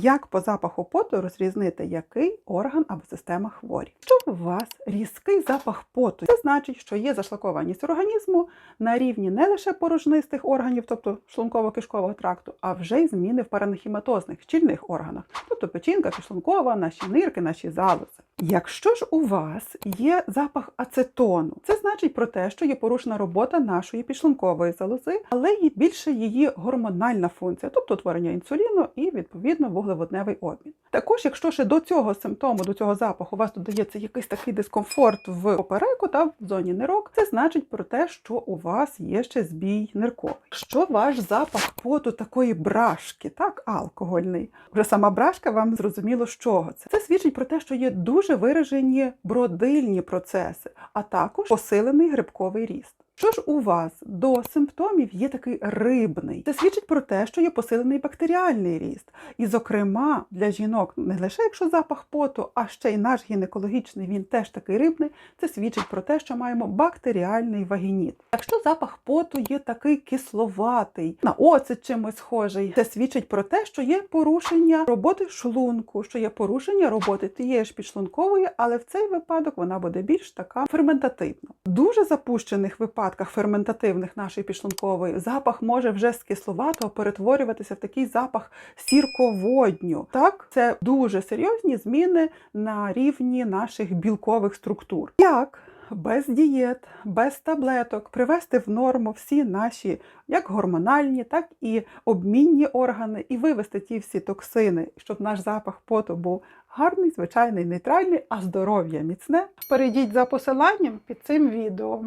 Як по запаху поту розрізнити, який орган або система хворі? Що у вас різкий запах поту? Це значить, що є зашлакованість організму на рівні не лише порожнистих органів, тобто шлунково-кишкового тракту, а вже й зміни в паранахіматозних щільних органах, тобто печінка, кишлункова, наші нирки, наші залози. Якщо ж у вас є запах ацетону, це значить про те, що є порушена робота нашої підшлункової залози, але є більше її гормональна функція, тобто утворення інсуліну і відповідно вуглеводневий обмін. Також, якщо ще до цього симптому, до цього запаху у вас додається якийсь такий дискомфорт в попереку та в зоні нирок, це значить про те, що у вас є ще збій нирковий. Якщо ваш запах поту такої брашки, так алкогольний, вже сама брашка вам зрозуміло, з чого це. Це свідчить про те, що є дуже виражені бродильні процеси, а також посилений грибковий ріст. Що ж у вас до симптомів є такий рибний? Це свідчить про те, що є посилений бактеріальний ріст. І, зокрема, для жінок не лише якщо запах поту, а ще й наш гінекологічний, він теж такий рибний. Це свідчить про те, що маємо бактеріальний вагініт. Якщо запах поту є такий кисловатий, на оцет чимось схожий, це свідчить про те, що є порушення роботи шлунку, що є порушення роботи тієї ж підшлункової, але в цей випадок вона буде більш така ферментативна. Дуже запущених випадках ферментативних нашої підшлункової запах може вже з кисловатого перетворюватися в такий запах сірководню. Так, це дуже серйозні зміни на рівні наших білкових структур. Як без дієт, без таблеток привести в норму всі наші як гормональні, так і обмінні органи, і вивести ті всі токсини, щоб наш запах поту був гарний, звичайний, нейтральний, а здоров'я міцне. Перейдіть за посиланням під цим відео.